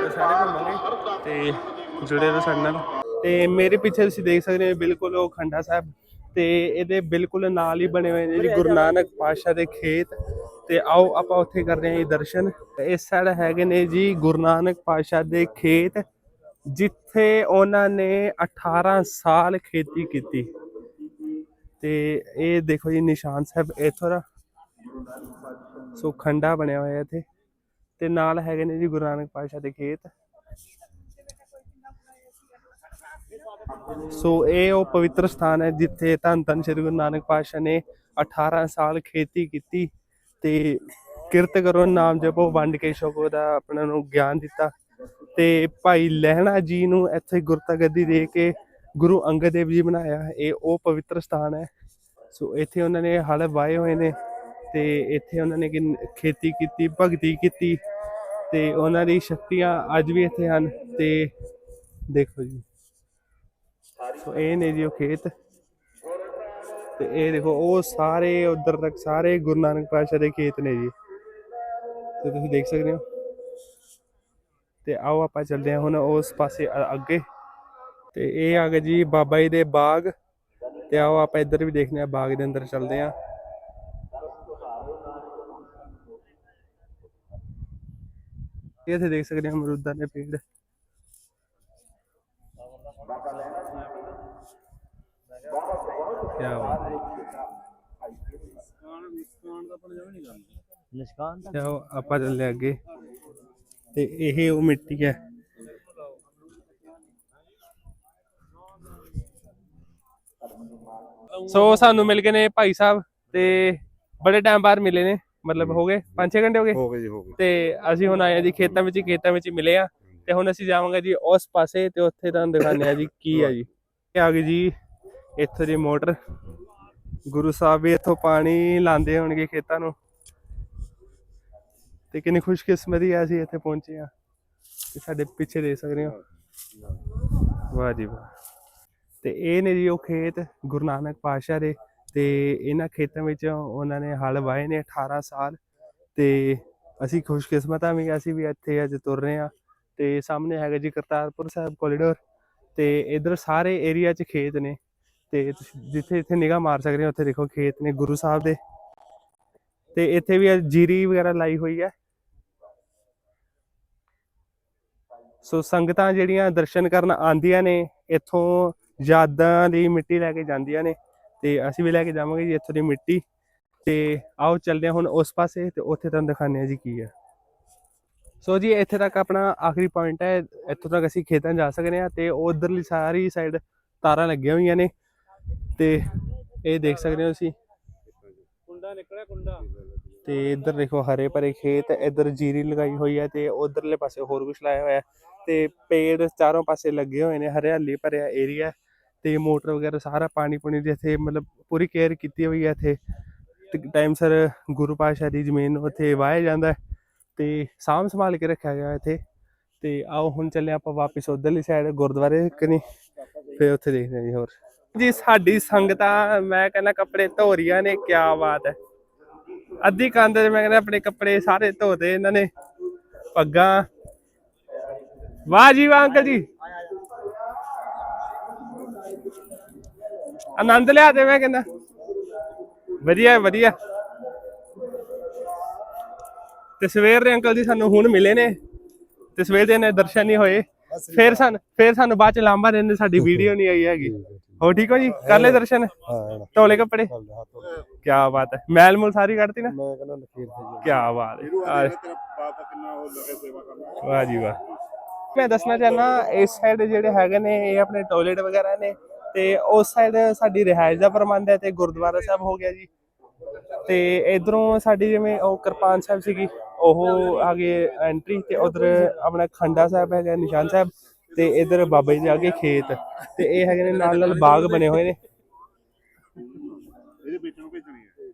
ਤੇ ਸਾਰੇ ਘੁੰਮਾਂਗੇ। ਤੇ ਜੁੜੇ ਰਹੋ ਸਾਡੇ ਨਾਲ। ਤੇ ਮੇਰੇ ਪਿੱਛੇ ਤੁਸੀਂ ਦੇਖ ਸਕਦੇ ਹੋ, ਬਿਲਕੁਲ ਉਹ ਖੰਡਾ ਸਾਹਿਬ। ਤੇ ਇਹਦੇ ਬਿਲਕੁਲ ਨਾਲ ਹੀ ਬਣੇ ਹੋਏ ਨੇ ਜੀ ਗੁਰੂ ਨਾਨਕ ਪਾਤਸ਼ਾਹ ਦੇ ਖੇਤ। ਤੇ ਆਓ ਆਪਾਂ ਉੱਥੇ ਕਰਦੇ ਹਾਂ ਜੀ ਦਰਸ਼ਨ। ਇਸ ਸਾਈਡ ਹੈਗੇ ਨੇ ਜੀ ਗੁਰੂ ਨਾਨਕ ਪਾਤਸ਼ਾਹ ਦੇ ਖੇਤ ਜਿੱਥੇ ਉਹਨਾਂ ਨੇ 18 ਸਾਲ ਖੇਤੀ ਕੀਤੀ। ਤੇ ਇਹ ਦੇਖੋ ਜੀ ਨਿਸ਼ਾਨ ਸਾਹਿਬ ਇੱਥੋਂ ਦਾ। ਸੋ ਖੰਡਾ ਬਣਿਆ ਹੋਇਆ ਇੱਥੇ। ਤੇ ਨਾਲ ਹੈਗੇ ਨੇ ਜੀ ਗੁਰੂ ਨਾਨਕ ਪਾਤਸ਼ਾਹ ਦੇ ਖੇਤ। ਸੋ ਇਹ ਉਹ ਪਵਿੱਤਰ ਸਥਾਨ ਹੈ ਜਿੱਥੇ ਧੰਨ ਧੰਨ ਸ੍ਰੀ ਗੁਰੂ ਨਾਨਕ ਪਾਤਸ਼ਾਹ ਨੇ 18 ਸਾਲ ਖੇਤੀ ਕੀਤੀ ਤੇ ਕਿਰਤ ਕਰੋ, ਨਾਮ ਜਪੋ, ਵੰਡ ਕੇ ਛਕੋ ਦਾ ਆਪਣਾ ਨੂੰ ਗਿਆਨ ਦਿੱਤਾ। ਤੇ ਭਾਈ ਲਹਿਣਾ ਜੀ ਨੂੰ ਇੱਥੇ ਗੁਰਤਾ ਗੱਦੀ ਦੇ ਕੇ ਗੁਰੂ ਅੰਗਦ ਦੇਵ ਜੀ ਬਣਾਇਆ। ਇਹ ਉਹ ਪਵਿੱਤਰ ਸਥਾਨ ਹੈ। ਸੋ ਇੱਥੇ ਉਹਨਾਂ ਨੇ ਹਲ ਵਾਏ ਹੋਏ ਨੇ ਤੇ ਇੱਥੇ ਉਹਨਾਂ ਨੇ ਖੇਤੀ ਕੀਤੀ, ਭਗਤੀ ਕੀਤੀ ਤੇ ਉਹਨਾਂ ਦੀ ਸ਼ਕਤੀਆਂ ਅੱਜ ਵੀ ਇੱਥੇ ਹਨ ਤੇ ਦੇਖੋ ਜੀ। ਸੋ ਇਹ ਨੇ ਜੀ ਉਹ ਖੇਤ। ਤੇ ਇਹ ਦੇਖੋ ਉਹ ਸਾਰੇ ਉਧਰ ਤੱਕ ਸਾਰੇ ਗੁਰੂ ਨਾਨਕ ਪਾਤਸ਼ਾਹ ਦੇ ਖੇਤ ਨੇ ਜੀ। ਤੇ ਤੁਸੀਂ ਦੇਖ ਸਕਦੇ ਹੋ। ਤੇ ਆਓ ਆਪਾਂ ਚੱਲਦੇ ਹਾਂ ਹੁਣ ਉਸ ਪਾਸੇ ਅੱਗੇ। ਤੇ ਇਹ ਆ ਗਿਆ ਜੀ ਬਾਬਾ ਜੀ ਦੇ ਬਾਗ। ਤੇ ਆਓ ਆਪਾਂ ਇੱਧਰ ਵੀ ਦੇਖਦੇ ਹਾਂ ਬਾਗ ਦੇ ਅੰਦਰ ਚੱਲਦੇ ਹਾਂ। ਇਹ ਇੱਥੇ ਦੇਖ ਸਕਦੇ ਹਾਂ ਅਮਰੂਦਾਂ ਦੇ ਪੇੜ। ਕੀ ਬਾਤ ਨਿਸ਼ਕਾਨ ਤੇ ਆਪਾਂ ਚੱਲਦੇ ਅੱਗੇ। ਤੇ ਇਹ ਉਹ ਮਿੱਟੀ ਹੈ। ਸੋ ਸਾਨੂੰ ਮਿਲ ਗਏ ਨੇ ਭਾਈ ਸਾਹਿਬ ਤੇ ਬੜੇ ਟਾਈਮ ਬਾਅਦ ਮਿਲੇ ਨੇ ਮਤਲਬ ਹੋ ਗਏ? 5-6 ਘੰਟੇ ਹੋ ਗਏ? ਹੋ ਗਏ ਜੀ ਹੋ ਗਏ। ਤੇ ਅਸੀਂ ਹੁਣ ਆਏ ਆ ਜੀ ਖੇਤਾਂ ਵਿੱਚ ਹੀ ਖੇਤਾਂ ਵਿੱਚ ਹੀ ਮਿਲੇ ਆ ਤੇ ਹੁਣ ਅਸੀਂ ਜਾਵਾਂਗੇ ਜੀ ਉਸ ਪਾਸੇ ਤੇ ਉੱਥੇ ਤੁਹਾਨੂੰ ਦਿਖਾਉਂਦੇ ਆ ਜੀ ਕੀ ਆ ਜੀ। ਆ ਗਈ ਜੀ, ਇੱਥੋਂ ਦੀ ਮੋਟਰ। ਗੁਰੂ ਸਾਹਿਬ ਵੀ ਇੱਥੋਂ ਪਾਣੀ ਲਾਉਂਦੇ ਹੋਣਗੇ ਖੇਤਾਂ ਨੂੰ। ਤੇ ਕਿੰਨੀ ਖੁਸ਼ਕਿਸਮਤੀ ਆ ਅਸੀਂ ਇੱਥੇ ਪਹੁੰਚੇ ਆ ਤੇ ਸਾਡੇ ਪਿੱਛੇ ਦੇਖ ਸਕਦੇ ਹੋ। ਵਾਹ ਜੀ ਵਾਹ। ਤੇ ਇਹ ਨੇ ਜੀ ਉਹ ਖੇਤ ਗੁਰੂ ਨਾਨਕ ਪਾਤਸ਼ਾਹ ਦੇ। ਤੇ ਇਹਨਾਂ ਖੇਤਾਂ ਵਿੱਚ ਉਹਨਾਂ ਨੇ ਹਲ ਵਾਏ ਨੇ 18 ਸਾਲ। ਤੇ ਅਸੀਂ ਖੁਸ਼ਕਿਸਮਤ ਆ ਵੀ ਅਸੀਂ ਵੀ ਇੱਥੇ ਅੱਜ ਤੁਰ ਰਹੇ ਆ ਤੇ ਸਾਹਮਣੇ ਹੈਗਾ ਜੀ ਕਰਤਾਰਪੁਰ ਸਾਹਿਬ ਕੋਰੀਡੋਰ। ਤੇ ਇਧਰ ਸਾਰੇ ਏਰੀਆ 'ਚ ਖੇਤ ਨੇ ਤੇ ਤੁਸੀਂ ਜਿੱਥੇ ਇੱਥੇ ਨਿਗਾਹ ਮਾਰ ਸਕਦੇ ਹੋ, ਉੱਥੇ ਦੇਖੋ ਖੇਤ ਨੇ ਗੁਰੂ ਸਾਹਿਬ ਦੇ। ਤੇ ਇੱਥੇ ਵੀ ਜੀਰੀ ਵਗੈਰਾ ਲਾਈ ਹੋਈ ਹੈ। ਸੋ ਸੰਗਤਾਂ ਜਿਹੜੀਆਂ ਦਰਸ਼ਨ ਕਰਨ ਆਉਂਦੀਆਂ ਨੇ, ਇੱਥੋਂ ਯਾਦਾਂ ਦੀ ਮਿੱਟੀ ਲੈ ਕੇ ਜਾਂਦੀਆਂ ਨੇ ਤੇ ਅਸੀਂ ਵੀ ਲੈ ਕੇ ਜਾਵਾਂਗੇ ਜੀ ਇੱਥੋਂ ਦੀ ਮਿੱਟੀ। ਤੇ ਆਓ ਚੱਲਦੇ ਹਾਂ ਹੁਣ ਉਸ ਪਾਸੇ ਤੇ ਉੱਥੇ ਤੁਹਾਨੂੰ ਦਿਖਾਉਂਦੇ ਹਾਂ ਜੀ ਕੀ ਹੈ। ਸੋ ਜੀ ਇੱਥੇ ਤੱਕ ਆਪਣਾ ਆਖਰੀ ਪੁਆਇੰਟ ਹੈ ਇੱਥੋਂ ਤੱਕ ਅਸੀਂ ਖੇਤਾਂ ਜਾ ਸਕਦੇ ਹਾਂ ਤੇ ਉਧਰਲੀ ਸਾਰੀ ਸਾਈਡ ਤਾਰਾਂ ਲੱਗੀਆਂ ਹੋਈਆਂ ਨੇ ਤੇ ਇਹ ਦੇਖ ਸਕਦੇ ਹੋ ਤੁਸੀਂ। ਕੁੰਡਾ ਨਿਕਲਿਆ ਕੁੰਡਾ। ਤੇ ਇੱਧਰ ਦੇਖੋ ਹਰੇ ਭਰੇ ਖੇਤ ਇੱਧਰ ਜੀਰੀ ਲਗਾਈ ਹੋਈ ਹੈ ਤੇ ਉਧਰਲੇ ਪਾਸੇ ਹੋਰ ਕੁਝ ਲਾਇਆ ਹੋਇਆ ਤੇ ਪੇੜ ਚਾਰੋਂ ਪਾਸੇ ਲੱਗੇ ਹੋਏ ਨੇ ਹਰਿਆਲੀ ਭਰਿਆ ਏਰੀਆ ਤੇ ਮੋਟਰ ਵਗੈਰਾ ਸਾਰਾ ਪਾਣੀ ਪੁਣੀ ਦੀ ਇੱਥੇ ਮਤਲਬ ਪੂਰੀ ਕੇਅਰ ਕੀਤੀ ਹੋਈ ਹੈ ਇੱਥੇ। ਟਾਈਮ ਸਰ ਗੁਰੂ ਪਾਤਸ਼ਾਹ ਦੀ ਜ਼ਮੀਨ ਨੂੰ ਇੱਥੇ ਵਾਹਿਆ ਜਾਂਦਾ ਹੈ। ਤੇ ਸਾਂਭ ਸੰਭਾਲ ਕੇ ਰੱਖਿਆ ਗਿਆ ਇੱਥੇ। ਤੇ ਆਓ ਹੁਣ ਚੱਲੇ ਆਪਾਂ ਵਾਪਸ ਉਧਰਲੀ ਸਾਈਡ ਗੁਰਦੁਆਰੇ ਕਨੀ ਫਿਰ ਉੱਥੇ ਦੇਖਦੇ ਹਾਂ ਜੀ ਹੋਰ। ਜੀ, ਸਾਡੀ ਸੰਗਤਾਂ, ਮੈਂ ਕਹਿੰਦਾ ਕੱਪੜੇ ਧੋ ਰਹੀਆਂ ਨੇ ਕੀ ਬਾਤ ਹੈ। ਅੱਧੀ ਕੰਧ ਤੇ ਮੈਂ ਕਹਿੰਦਾ ਆਪਣੇ ਕੱਪੜੇ ਸਾਰੇ ਧੋਤੇ ਇਹਨਾਂ ਨੇ। ਪੱਗਾਂ। ਵਾਹ ਜੀ ਵਾਹ ਅੰਕਲ ਜੀ। ਆਨੰਦ ਲਿਆ ਦੇ ਮੈਂ ਕਹਿੰਦਾ। ਵਧੀਆ ਵਧੀਆ। ਤੇ ਸਵੇਰ ਦੇ ਅੰਕਲ ਜੀ ਸਾਨੂੰ ਹੁਣ ਮਿਲੇ ਨੇ ਤੇ ਸਵੇਰ ਦੇ ਨੇ ਦਰਸ਼ਨ ਨਹੀਂ ਹੋਏ। ਫੇਰ ਸਾਨੂੰ ਫੇਰ ਸਾਨੂੰ ਬਾਅਦ ਚ ਲਾਂਬਾ ਦੇਣ ਸਾਡੀ ਵੀਡੀਓ ਨਹੀਂ ਆਈ ਹੈਗੀ। ਹੋ ਠੀਕ ਹੋ ਜੀ? ਕਰ ਲੈ ਦਰਸ਼ਨ? ਧੋਲੇ ਕੱਪੜੇ? ਕੀ ਬਾਤ ਹੈ। ਮੈਲ ਮੁਲ ਸਾਰੀ ਕੱਢਤੀ ਨਾ? ਮੈਂ ਕਹਿੰਦਾ ਨਖੀਰ ਕੀ ਬਾਤ ਹੈ। ਆ- ਤੇਰਾ ਬਾਪ ਕਿੰਨਾ ਉਹ ਲਗੇ ਸੇਵਾ ਕਰਨਾ। ਵਾਹ ਜੀ ਵਾਹ। ਮੈਂ ਦੱਸਣਾ ਚਾਹਨਾ ਇਸ ਸਾਈਡ ਜਿਹੜੇ ਹੈਗੇ ਨੇ ਇਹ ਆਪਣੇ ਟਾਇਲਟ ਵਗੈਰਾ ਨੇ ਤੇ ਉਸ ਸਾਈਡ ਸਾਡੀ ਰਿਹਾਇਸ਼ ਦਾ ਪ੍ਰਬੰਧ ਹੈ ਤੇ ਗੁਰਦੁਆਰਾ ਸਾਹਿਬ ਹੋ ਗਿਆ ਜੀ। ਤੇ ਇਧਰੋਂ ਸਾਡੀ ਜਿਵੇਂ ਉਹ ਕਿਰਪਾਨ ਸਾਹਿਬ ਸੀਗੀ ਉਹ ਆਗੇ ਐਂਟਰੀ ਤੇ ਉਧਰ ਆਪਣਾ ਖੰਡਾ ਸਾਹਿਬ ਹੈਗਾ ਨਿਸ਼ਾਨ ਸਾਹਿਬ ਤੇ ਇਧਰ ਬਾਬਾ ਜੀ ਦੇ ਅੱਗੇ ਖੇਤ ਤੇ ਇਹ ਹੈਗੇ ਨੇ ਨਾਲ ਨਾਲ ਬਾਗ ਬਣੇ ਹੋਏ ਨੇ। ਇਹਦੇ ਵਿੱਚ ਨੂੰ ਭੇਜਣੀ ਹੈ।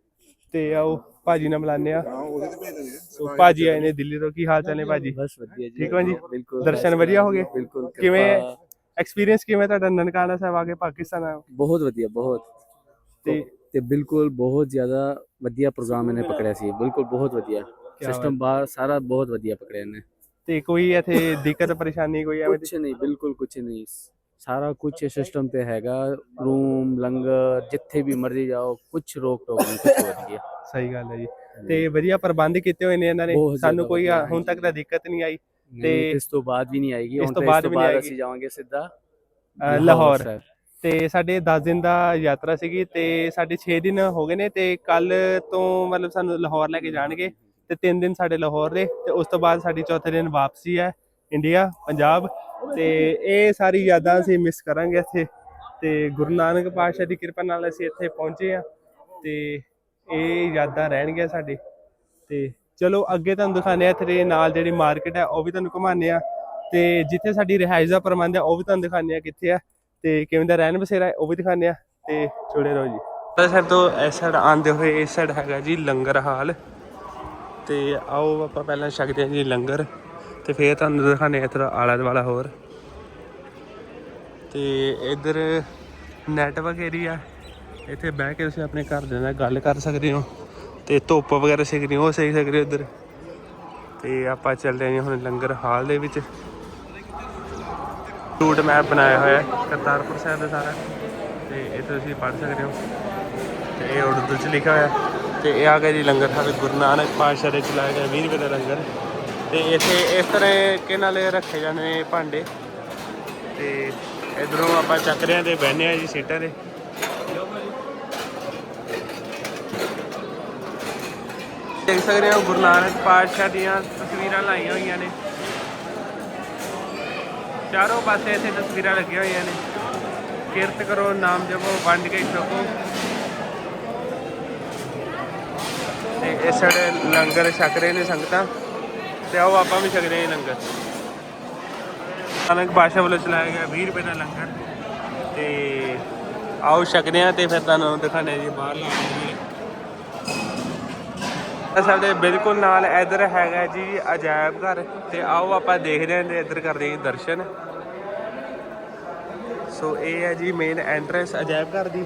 ਤੇ ਆਓ ਭਾਜੀ ਨਾਲ ਮਿਲਾਨੇ ਆ। ਹਾਂ ਉਹਦੇ ਤੇ ਭੇਜ ਦੇਣੀ ਹੈ। ਸੋ ਭਾਜੀ ਆਏ ਨੇ ਦਿੱਲੀ ਤੋਂ ਕੀ ਹਾਲ ਚਾਲ ਨੇ ਭਾਜੀ? ਬਸ ਵਧੀਆ ਜੀ। ਠੀਕ ਹੋ ਜੀ? ਬਿਲਕੁਲ। ਦਰਸ਼ਨ ਵਧੀਆ ਹੋ ਗਏ? ਬਿਲਕੁਲ ਕਿਵੇਂ। ਐਕਸਪੀਰੀਅੰਸ ਕਿਵੇਂ ਤੁਹਾਡਾ ਨਨਕਾਣਾ ਸਾਹਿਬ ਆ ਕੇ ਪਾਕਿਸਤਾਨ ਹੋ? ਬਹੁਤ ਵਧੀਆ ਬਹੁਤ। ਤੇ ਤੇ ਬਿਲਕੁਲ ਬਹੁਤ ਜ਼ਿਆਦਾ ਵਧੀਆ ਪ੍ਰੋਗਰਾਮ ਇਹਨੇ ਪਕੜਿਆ ਸੀ। ਬਿਲਕੁਲ ਬਹੁਤ ਵਧੀਆ। ਸਿਸਟਮ ਬਾਹਰ ਸਾਰਾ ਬਹੁਤ ਵਧੀਆ ਪਕੜਿਆ ਇਹਨੇ। ਤੇ ਕੋਈ ਇੱਥੇ ਦਿੱਕਤ ਪਰੇਸ਼ਾਨੀ ਕੋਈ ਐਵੇਂ ਕੁਝ ਨਹੀਂ ਬਿਲਕੁਲ ਕੁਝ ਨਹੀਂ। ਸਾਰਾ ਕੁਝ ਸਿਸਟਮ ਤੇ ਹੈਗਾ। ਰੂਮ ਲੰਗਰ ਜਿੱਥੇ ਵੀ ਮਰਜ਼ੀ ਜਾਓ ਕੁਝ ਰੋਕ ਟੋਕ ਨਹੀਂ ਕੁਝ ਵਧੀਆ ਸਹੀ ਗੱਲ ਹੈ ਜੀ। ਤੇ ਵਧੀਆ ਪ੍ਰਬੰਧ ਕੀਤੇ ਹੋਏ ਨੇ ਇਹਨਾਂ ਨੇ। ਸਾਨੂੰ ਕੋਈ ਹੁਣ ਤੱਕ ਤਾਂ ਦਿੱਕਤ ਨਹੀਂ ਆਈ। ਤੇ ਇਸ ਤੋਂ ਬਾਅਦ ਵੀ ਨਹੀਂ ਆਏਗੀ। ਇਸ ਹੁਣ ਤੋਂ ਬਾਅਦ। ਅਸੀਂ ਜਾਵਾਂਗੇ ਸਿੱਧਾ ਲਾਹੌਰ। ਤੇ ਸਾਡੇ 10 ਦਿਨ ਦਾ ਯਾਤਰਾ ਸੀਗੀ ਤੇ ਸਾਡੇ 6 ਦਿਨ ਹੋ ਗਏ ਨੇ ਤੇ ਕੱਲ ਤੋਂ ਮਤਲਬ ਸਾਨੂੰ ਲਾਹੌਰ ਲੈ ਕੇ ਜਾਣਗੇ ਤੇ ਤਿੰਨ ਦਿਨ ਸਾਡੇ ਲਾਹੌਰ ਦੇ ਤੇ ਉਸ ਤੋਂ ਬਾਅਦ ਸਾਡੀ ਚੌਥੇ ਦਿਨ ਵਾਪਸੀ ਹੈ ਇੰਡੀਆ, ਪੰਜਾਬ ਤੇ ਇਹ ਸਾਰੀ ਯਾਦਾਂ ਅਸੀਂ ਮਿਸ ਕਰਾਂਗੇ ਇੱਥੇ ਤੇ ਗੁਰੂ ਨਾਨਕ ਪਾਤਸ਼ਾਹ ਦੀ ਕਿਰਪਾ ਨਾਲ ਅਸੀਂ ਇੱਥੇ ਪਹੁੰਚੇ ਆ ਤੇ ਇਹ ਯਾਦਾਂ ਰਹਿਣਗੀਆਂ ਸਾਡੇ ਤੇ ਚਲੋ ਅੱਗੇ ਤੁਹਾਨੂੰ ਦਿਖਾਉਂਦੇ ਆ ਇੱਥੇ ਦੇ ਨਾਲ ਜਿਹੜੀ ਮਾਰਕੀਟ ਹੈ ਉਹ ਵੀ ਤੁਹਾਨੂੰ ਘੁਮਾਉਂਦੇ ਆ ਤੇ ਜਿੱਥੇ ਸਾਡੀ ਰਿਹਾਇਸ਼ ਦਾ ਪ੍ਰਬੰਧ ਹੈ ਉਹ ਵੀ ਤੁਹਾਨੂੰ ਦਿਖਾਉਂਦੇ ਆ ਕਿੱਥੇ ਆ ਤੇ ਕਿਵੇਂ ਦਾ ਰਹਿਣ ਬਸੇਰਾ ਉਹ ਵੀ ਦਿਖਾਉਂਦੇ ਆ ਤੇ ਜੁੜੇ ਰਹੋ ਜੀ। ਤਾਂ ਸਾਈਡ ਤੋਂ ਇਸ ਸਾਈਡ ਆਉਂਦੇ ਹੋਏ ਇਸ ਸਾਈਡ ਹੈਗਾ ਜੀ ਲੰਗਰ ਹਾਲ। ਤੇ ਆਓ ਆਪਾਂ ਪਹਿਲਾਂ ਛਕਦੇ ਹਾਂ ਜੀ ਲੰਗਰ ਤੇ ਫਿਰ ਤੁਹਾਨੂੰ ਦਿਖਾਉਂਦੇ ਆ ਇੱਧਰ ਆਲਾ ਦੁਆਲਾ ਹੋਰ। ਤੇ ਇੱਧਰ ਨੈਟਵਰਕ ਏਰੀਆ ਇੱਥੇ ਬਹਿ ਕੇ ਤੁਸੀਂ ਆਪਣੇ ਘਰਦਿਆਂ ਨਾਲ ਗੱਲ ਕਰ ਸਕਦੇ ਹੋ ਤੇ ਧੁੱਪ ਵਗੈਰਾ ਸੇਕਣੀ ਉਹ ਸੇਕ ਸਕਦੇ ਹੋ ਇੱਧਰ। ਤੇ ਆਪਾਂ ਚੱਲਦੇ ਹਾਂ ਜੀ ਹੁਣ ਲੰਗਰ ਹਾਲ ਦੇ ਵਿੱਚ। ਰੂਟ ਮੈਪ ਬਣਾਇਆ ਹੋਇਆ ਹੈ ਕਰਤਾਰਪੁਰ ਸਾਹਿਬ ਦਾ ਸਾਰਾ। ਤੇ ਇਹ ਤੁਸੀਂ ਪੜ੍ਹ ਸਕਦੇ ਹੋ। ਤੇ ਇਹ ਉਰਦੂ ਚ ਲਿਖਿਆ ਹੋਇਆ ਤੇ ਇਹ ਆ ਗਿਆ ਜੀ ਲੰਗਰ ਹਾਲ ਗੁਰੂ ਨਾਨਕ ਪਾਤਸ਼ਾਹ ਦੇ ਚਲਾਇਆ ਗਿਆ 20 ਰੁਪਏ ਦਾ ਲੰਗਰ। ਤੇ ਇੱਥੇ ਇਸ ਤਰ੍ਹਾਂ ਕਿ ਨਾਲ ਰੱਖੇ ਜਾਂਦੇ ਨੇ ਭਾਂਡੇ? ਤੇ ਇਧਰੋਂ ਆਪਾਂ ਚੱਕਰਿਆਂ ਤੇ ਬਹਿੰਦੇ ਆ ਜੀ ਸੀਟਾਂ ਤੇ। ਦੇਖ ਸਕਦੇ ਹੋ ਗੁਰੂ ਨਾਨਕ ਪਾਤਸ਼ਾਹ ਦੀਆਂ ਤਸਵੀਰਾਂ ਲਾਈਆਂ ਹੋਈਆਂ ਨੇ। ਚਾਰੋਂ ਪਾਸੇ ਇੱਥੇ ਤਸਵੀਰਾਂ ਲੱਗੀਆਂ ਹੋਈਆਂ ਨੇ। ਕਿਰਤ ਕਰੋ, ਨਾਮ ਜਪੋ, ਵੰਡ ਕੇ ਛਕੋ। ਤੇ ਇਸ ਸਾਡੇ ਲੰਗਰ ਛਕ ਰਹੇ ਨੇ ਸੰਗਤਾਂ। ਤੇ ਆਓ, ਆਪਾਂ ਵੀ ਛਕਦੇ ਹਾਂ ਲੰਗਰ। ਨਾਨਕ ਪਾਤਸ਼ਾਹ ਵੱਲੋਂ ਚਲਾਇਆ ਗਿਆ 20 ਰੁਪਏ ਦਾ ਲੰਗਰ। ਤੇ ਆਓ, ਛਕਦੇ ਹਾਂ ਤੇ ਫਿਰ ਤੁਹਾਨੂੰ ਦਿਖਾਣੇ ਜੀ ਬਾਹਰ ਲਾ ਸਾਡੇ ਬਿਲਕੁਲ ਨਾਲ ਇੱਧਰ ਹੈਗਾ ਜੀ ਅਜਾਇਬ ਘਰ ਤੇ ਆਓ ਆਪਾਂ ਦੇਖਦੇ ਹਾਂ ਤੇ ਇੱਧਰ ਕਰਦੇ ਹਾਂ ਦਰਸ਼ਨ। ਸੋ ਇਹ ਹੈ ਜੀ ਮੇਨ ਐਂਟਰੈਂਸ ਅਜਾਇਬ ਘਰ ਦੀ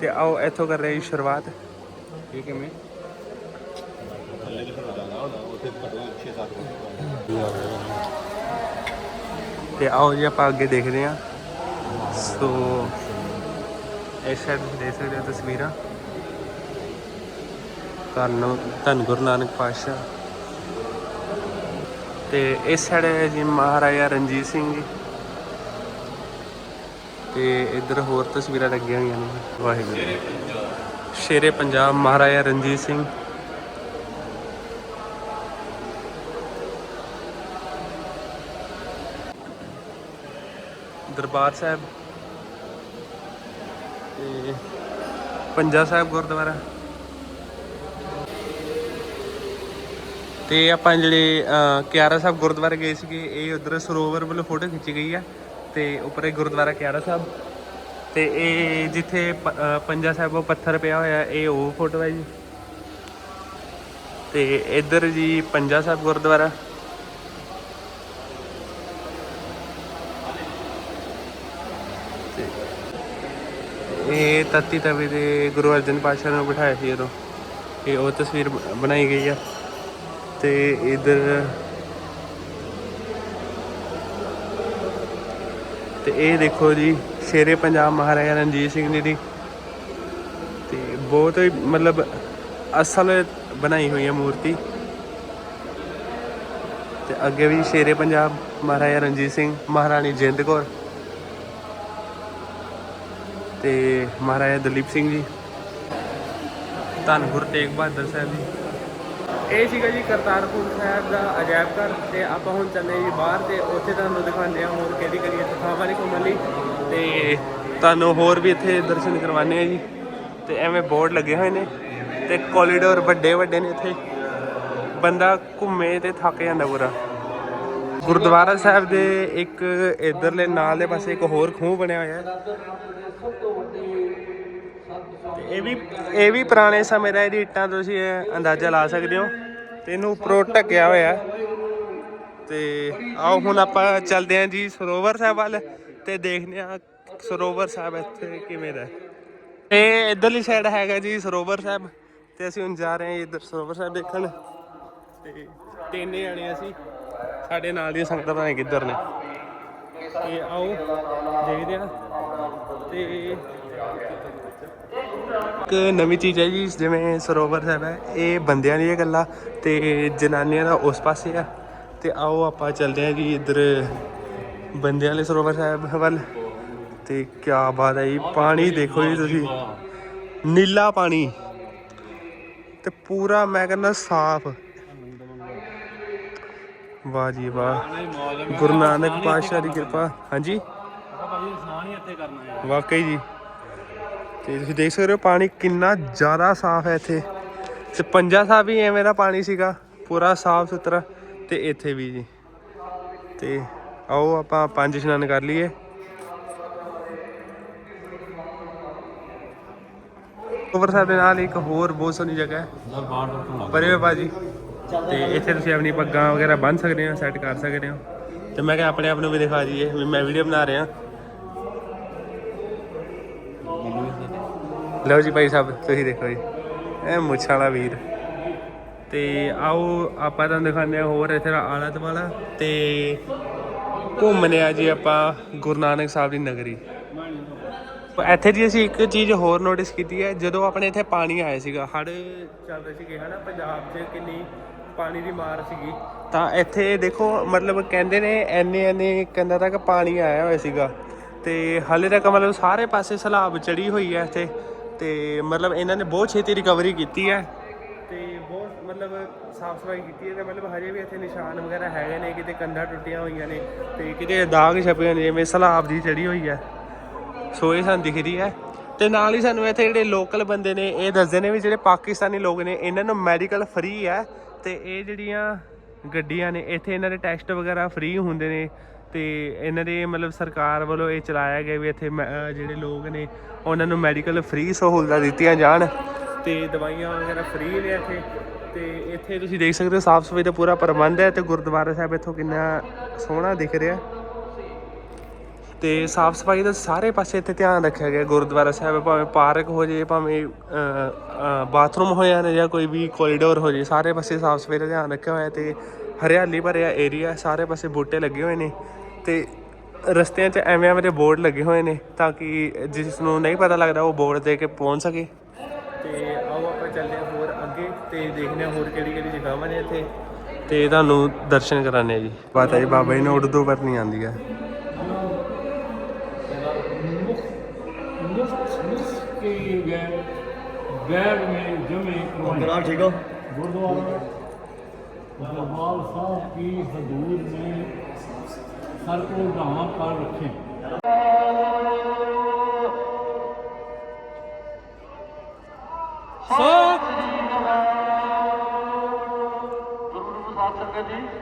ਤੇ ਆਓ ਇੱਥੋਂ ਕਰ ਰਹੇ ਸ਼ੁਰੂਆਤ। ਇਹ ਕਿਵੇਂ? ਤੇ ਆਓ ਜੀ ਆਪਾਂ ਅੱਗੇ ਦੇਖਦੇ ਹਾਂ। ਸੋ ਇਸ ਸਾਈਡ ਦੇਖ ਸਕਦੇ ਹੋ ਤਸਵੀਰਾਂ। ਧੰਨ ਧੰਨ ਗੁਰੂ ਨਾਨਕ ਪਾਤਸ਼ਾਹ। ਤੇ ਇਸ ਸਾਈਡ ਹੈ ਜੀ ਮਹਾਰਾਜਾ ਰਣਜੀਤ ਸਿੰਘ ਜੀ। ਤੇ ਇੱਧਰ ਹੋਰ ਤਸਵੀਰਾਂ ਲੱਗੀਆਂ ਹੋਈਆਂ ਨੇ। ਵਾਹਿਗੁਰੂ। ਸ਼ੇਰੇ ਪੰਜਾਬ ਮਹਾਰਾਜਾ ਰਣਜੀਤ ਸਿੰਘ। ਦਰਬਾਰ ਸਾਹਿਬ। ਤੇ ਪੰਜਾ ਸਾਹਿਬ ਗੁਰਦੁਆਰਾ। ਤੇ ਆਪਾਂ ਜਿਹੜੇ ਕਿਆਰਾ ਸਾਹਿਬ ਗੁਰਦੁਆਰੇ ਗਏ ਸੀਗੇ, ਇਹ ਉਧਰ ਸਰੋਵਰ ਵੱਲੋਂ ਫੋਟੋ ਖਿੱਚੀ ਗਈ ਆ ਤੇ ਉੱਪਰ ਗੁਰਦੁਆਰਾ ਕਿਆਰਾ ਸਾਹਿਬ। ਤੇ ਇਹ ਜਿੱਥੇ ਪੰਜਾ ਸਾਹਿਬ ਉਹ ਪੱਥਰ ਪਿਆ ਹੋਇਆ, ਇਹ ਉਹ ਫੋਟੋ ਹੈ ਜੀ। ਤੇ ਇੱਧਰ ਜੀ ਪੰਜਾ ਸਾਹਿਬ ਗੁਰਦੁਆਰਾ। ਇਹ ਤਤੀ ਤਵੀ ਦੇ ਗੁਰੂ ਅਰਜਨ ਪਾਤਸ਼ਾਹ ਨੂੰ ਬਿਠਾਇਆ ਸੀ ਉਦੋਂ। ਇਹ ਉਹ ਤਸਵੀਰ ਬਣਾਈ ਗਈ ਆ। ਤੇ ਇਧਰ ਤੇ ਇਹ ਦੇਖੋ ਜੀ, ਸ਼ੇਰੇ ਪੰਜਾਬ ਮਹਾਰਾਜਾ ਰਣਜੀਤ ਸਿੰਘ ਜੀ ਦੀ। ਤੇ ਬਹੁਤ ਹੀ ਮਤਲਬ ਅਸਲ ਬਣਾਈ ਹੋਈ ਹੈ ਮੂਰਤੀ। ਤੇ ਅੱਗੇ ਵੀ ਸ਼ੇਰੇ ਪੰਜਾਬ ਮਹਾਰਾਜਾ ਰਣਜੀਤ ਸਿੰਘ, ਮਹਾਰਾਣੀ ਜਿੰਦ ਕੌਰ ਤੇ ਮਹਾਰਾਜਾ ਦਲੀਪ ਸਿੰਘ ਜੀ। ਧੰਨ ਗੁਰੂ ਤੇਗ ਬਹਾਦਰ ਸਾਹਿਬ ਜੀ। ਇਹ ਸੀਗਾ ਜੀ ਕਰਤਾਰਪੁਰ ਸਾਹਿਬ ਦਾ ਅਜਾਇਬ ਘਰ ਤੇ ਆਪਾਂ ਹੁਣ ਚੱਲੇ ਜੀ ਬਾਹਰ ਤੇ ਉੱਥੇ ਤੁਹਾਨੂੰ ਦਿਖਾਉਂਦੇ ਆ ਹੋਰ ਕਿਹੜੀ ਕਿਹੜੀ ਥਾਵਾਂ ਨੇ ਘੁੰਮਣ ਲਈ। ਤੇ ਤੁਹਾਨੂੰ ਹੋਰ ਵੀ ਇੱਥੇ ਦਰਸ਼ਨ ਕਰਵਾਉਂਦੇ ਆ ਜੀ। ਤੇ ਐਵੇਂ ਬੋਰਡ ਲੱਗੇ ਹੋਏ ਨੇ ਤੇ ਕੋਰੀਡੋਰ ਵੱਡੇ ਵੱਡੇ ਨੇ ਇੱਥੇ। ਬੰਦਾ ਘੁੰਮੇ ਤੇ ਥੱਕ ਜਾਂਦਾ ਪੂਰਾ। ਗੁਰਦੁਆਰਾ ਸਾਹਿਬ ਦੇ ਇੱਕ ਇਧਰਲੇ ਨਾਲ ਦੇ ਪਾਸੇ ਇੱਕ ਹੋਰ ਖੂਹ ਬਣਿਆ ਹੋਇਆ ਹੈ। ਇਹ ਵੀ ਇਹ ਵੀ ਪੁਰਾਣੇ ਸਮੇਂ ਦਾ ਇਹਦੀ ਇੱਟਾਂ ਤੁਸੀਂ ਇਹ ਅੰਦਾਜ਼ਾ ਲਾ ਸਕਦੇ ਹੋ। ਤੇ ਇਹਨੂੰ ਉੱਪਰੋਂ ਢੱਕਿਆ ਹੋਇਆ। ਤੇ ਆਓ ਹੁਣ ਆਪਾਂ ਚੱਲਦੇ ਹਾਂ ਜੀ ਸਰੋਵਰ ਸਾਹਿਬ ਵੱਲ ਤੇ ਦੇਖਦੇ ਹਾਂ ਸਰੋਵਰ ਸਾਹਿਬ ਇੱਥੇ ਕਿਵੇਂ ਦਾ ਹੈ। ਇਹ ਇਧਰਲੀ ਸਾਈਡ ਹੈਗਾ ਜੀ ਸਰੋਵਰ ਸਾਹਿਬ। ਤੇ ਅਸੀਂ ਹੁਣ ਜਾ ਰਹੇ ਹਾਂ ਇੱਧਰ ਸਰੋਵਰ ਸਾਹਿਬ ਦੇਖਣ। ਤੇ ਤਿੰਨ ਜਾਣੇ ਅਸੀਂ ਸਾਡੇ ਨਾਲ ਦੀਆਂ ਸੰਗਤਾਂ ਭਾਵੇਂ ਕਿੱਧਰ ਨੇ। ਤੇ ਆਓ ਦੇਖਦੇ ਹਾਂ ਤੇ ਇੱਕ ਨਵੀਂ ਚੀਜ਼ ਹੈ ਜੀ ਜਿਵੇਂ ਸਰੋਵਰ ਸਾਹਿਬ ਹੈ ਇਹ ਬੰਦਿਆਂ ਦੀਆਂ ਗੱਲਾਂ ਤੇ ਜਨਾਨੀਆਂ ਦਾ ਉਸ ਪਾਸੇ ਆ। ਤੇ ਆਓ ਆਪਾਂ ਚੱਲਦੇ ਹਾਂ ਜੀ ਇੱਧਰ ਬੰਦਿਆਂ ਵਾਲੇ ਸਰੋਵਰ ਸਾਹਿਬ ਵੱਲ। ਤੇ ਕੀ ਬਾਤ ਹੈ ਜੀ ਪਾਣੀ ਦੇਖੋ ਜੀ ਤੁਸੀਂ। ਨੀਲਾ ਪਾਣੀ। ਤੇ ਪੂਰਾ ਮੈਂ ਕਹਿੰਦਾ ਸਾਫ਼। ਵਾਹ ਜੀ ਵਾਹ। ਗੁਰੂ ਨਾਨਕ ਪਾਤਸ਼ਾਹ ਦੀ ਕਿਰਪਾ। ਹਾਂਜੀ? ਵਾਕਈ ਜੀ। ਤੇ ਤੁਸੀਂ ਦੇਖ ਸਕਦੇ ਹੋ ਪਾਣੀ ਕਿੰਨਾ ਜ਼ਿਆਦਾ ਸਾਫ਼ ਹੈ ਇੱਥੇ। ਤੇ ਪੰਜਾ ਸਾਹਿਬ ਵੀ ਐਵੇਂ ਦਾ ਪਾਣੀ ਸੀਗਾ, ਪੂਰਾ ਸਾਫ਼ ਸੁਥਰਾ ਤੇ ਇੱਥੇ ਵੀ ਜੀ। ਤੇ ਆਓ ਆਪਾਂ ਪੰਜ ਇਸ਼ਨਾਨ ਕਰ ਲਈਏ। ਕੋਵਰ ਸਾਹਿਬ ਦੇ ਨਾਲ ਇੱਕ ਹੋਰ ਬਹੁਤ ਸੋਹਣੀ ਜਗ੍ਹਾ ਹੈ। ਪਰੇ ਹੋਏ ਭਾਜੀ ਤੇ ਇੱਥੇ ਤੁਸੀਂ ਆਪਣੀ ਪੱਗਾਂ ਵਗੈਰਾ ਬੰਨ ਸਕਦੇ ਹੋ, ਸੈੱਟ ਕਰ ਸਕਦੇ ਹੋ। ਤੇ ਮੈਂ ਕਿਹਾ ਆਪਣੇ ਆਪ ਨੂੰ ਵੀ ਦਿਖਾ ਦਈਏ ਵੀ ਮੈਂ ਵੀਡੀਓ ਬਣਾ ਰਿਹਾ। ਲਓ ਜੀ ਭਾਈ ਸਾਹਿਬ, ਤੁਸੀਂ ਦੇਖੋ ਜੀ। ਇਹ ਮੁੱਛਾਂ ਵਾਲਾ ਵੀਰ। ਤੇ ਆਓ, ਆਪਾਂ ਤੁਹਾਨੂੰ ਦਿਖਾਉਂਦੇ ਹਾਂ ਹੋਰ ਇੱਥੇ ਦਾ ਆਲਾ ਦੁਆਲਾ ਤੇ ਘੁੰਮਨੇ ਆ ਜੀ ਆਪਾਂ ਗੁਰੂ ਨਾਨਕ ਸਾਹਿਬ ਦੀ ਨਗਰੀ। ਇੱਥੇ ਜੀ ਅਸੀਂ ਇੱਕ ਚੀਜ਼ ਹੋਰ ਨੋਟਿਸ ਕੀਤੀ ਹੈ, ਜਦੋਂ ਆਪਣੇ ਇੱਥੇ ਪਾਣੀ ਆਇਆ ਸੀਗਾ, ਹੜ੍ਹ ਚੱਲ ਰਹੇ ਸੀਗੇ ਹਨਾ, ਪੰਜਾਬ 'ਚ ਕਿੰਨੀ ਪਾਣੀ ਦੀ ਮਾਰ ਸੀਗੀ। ਤਾਂ ਇੱਥੇ ਦੇਖੋ, ਮਤਲਬ ਕਹਿੰਦੇ ਨੇ ਐਨੇ ਐਨੇ ਕੰਨਾਂ ਤੱਕ ਪਾਣੀ ਆਇਆ ਹੋਇਆ ਸੀਗਾ। ਤੇ ਹਾਲੇ ਤੱਕ ਮਤਲਬ ਸਾਰੇ ਪਾਸੇ ਸਲਾਬ ਚੜੀ ਹੋਈ ਹੈ ਇੱਥੇ। ਤੇ ਮਤਲਬ ਇਹਨਾਂ ਨੇ ਬਹੁਤ ਛੇਤੀ ਰਿਕਵਰੀ ਕੀਤੀ ਹੈ ਤੇ ਬਹੁਤ ਮਤਲਬ ਸਾਫ਼ ਸਫ਼ਾਈ ਕੀਤੀ ਹੈ ਤੇ ਮਤਲਬ ਹਜੇ ਵੀ ਇੱਥੇ ਨਿਸ਼ਾਨ ਵਗੈਰਾ ਹੈਗੇ ਨੇ, ਕਿਤੇ ਕੰਧਾਂ ਟੁੱਟੀਆਂ ਹੋਈਆਂ ਨੇ ਤੇ ਕਿਤੇ ਦਾਗ ਛਪੇ ਨੇ, ਜਿਵੇਂ ਸਲਾਬ ਦੀ ਚੜੀ ਹੋਈ ਹੈ। ਸੋ ਇਹ ਸਾਨੂੰ ਦਿਖ ਰਹੀ ਹੈ। ਤੇ ਨਾਲ ਹੀ ਸਾਨੂੰ ਇੱਥੇ ਜਿਹੜੇ ਲੋਕਲ ਬੰਦੇ ਨੇ, ਇਹ ਦੱਸਦੇ ਨੇ ਵੀ ਜਿਹੜੇ ਪਾਕਿਸਤਾਨੀ ਲੋਕ ਨੇ, ਇਹਨਾਂ ਨੂੰ ਮੈਡੀਕਲ ਫ੍ਰੀ ਹੈ ਤੇ ਇਹ ਜਿਹੜੀਆਂ ਗੱਡੀਆਂ ਨੇ, ਇੱਥੇ ਇਹਨਾਂ ਦੇ ਟੈਸਟ ਵਗੈਰਾ ਫ੍ਰੀ ਹੁੰਦੇ ਨੇ। ਤੇ ਇਹਨਾਂ ਦੇ ਮਤਲਬ ਸਰਕਾਰ ਵੱਲੋਂ ਇਹ ਚਲਾਇਆ ਗਿਆ ਵੀ ਇੱਥੇ ਮੈਂ- ਜਿਹੜੇ ਲੋਕ ਨੇ, ਉਹਨਾਂ ਨੂੰ ਮੈਡੀਕਲ ਫ੍ਰੀ ਸਹੂਲਤਾਂ ਦਿੱਤੀਆਂ ਜਾਣ ਤੇ ਦਵਾਈਆਂ ਵਗੈਰਾ ਫ੍ਰੀ ਨੇ ਇੱਥੇ। ਤੇ ਇੱਥੇ ਤੁਸੀਂ ਦੇਖ ਸਕਦੇ ਹੋ ਸਾਫ਼ ਸਫ਼ਾਈ ਦਾ ਪੂਰਾ ਪ੍ਰਬੰਧ ਹੈ ਤੇ ਗੁਰਦੁਆਰਾ ਸਾਹਿਬ ਇੱਥੋਂ ਕਿੰਨਾ ਸੋਹਣਾ ਦਿਖ ਰਿਹਾ। ਤੇ ਸਾਫ਼ ਸਫ਼ਾਈ ਦਾ ਸਾਰੇ ਪਾਸੇ ਇੱਥੇ ਧਿਆਨ ਰੱਖਿਆ ਗਿਆ ਗੁਰਦੁਆਰਾ ਸਾਹਿਬ, ਭਾਵੇਂ ਪਾਰਕ ਹੋ ਜੇ ਭਾਵੇਂ ਬਾਥਰੂਮ ਹੋ ਜਾਣ ਜਾਂ ਕੋਈ ਵੀ ਕੋਰੀਡੋਰ ਹੋ ਜੇ ਸਾਰੇ ਪਾਸੇ ਸਾਫ਼ ਸਫ਼ਾਈ ਦਾ ਧਿਆਨ ਰੱਖਿਆ ਹੋਇਆ ਤੇ ਹਰਿਆਲੀ ਭਰਿਆ ਏਰੀਆ ਸਾਰੇ ਪਾਸੇ ਬੂਟੇ ਲੱਗੇ ਹੋਏ ਨੇ ਤੇ ਰਸਤਿਆਂ 'ਚ ਐਵੇਂ ਐਵੇਂ ਦੇ ਬੋਰਡ ਲੱਗੇ ਹੋਏ ਨੇ ਤਾਂ ਕਿ ਜਿਸ ਨੂੰ ਨਹੀਂ ਪਤਾ ਲੱਗਦਾ ਉਹ ਬੋਰਡ ਦੇ ਕੇ ਪਹੁੰਚ ਸਕੇ। ਤੇ ਆਓ ਆਪਾਂ ਚੱਲਦੇ ਹਾਂ ਹੋਰ ਅੱਗੇ ਤੇ ਦੇਖਦੇ ਹਾਂ ਹੋਰ ਕਿਹੜੀ ਕਿਹੜੀ ਜਗ੍ਹਾਵਾਂ ਨੇ ਇੱਥੇ। ਤੇ ਤੁਹਾਨੂੰ ਦਰਸ਼ਨ ਕਰਾਣੇ ਜੀ। ਪਤਾ ਜੀ ਬਾਬਾ ਜੀ ਨੂੰ ਉਰਦੂ ਪਰ ਨਹੀਂ ਆਉਂਦੀ ਹੈ ਮੁਫਤ ਠੀਕ ਹੋ ਗੁਰਦੁਆਰਾ। दरबार साहब की हदूद में सर को ढां कर रखें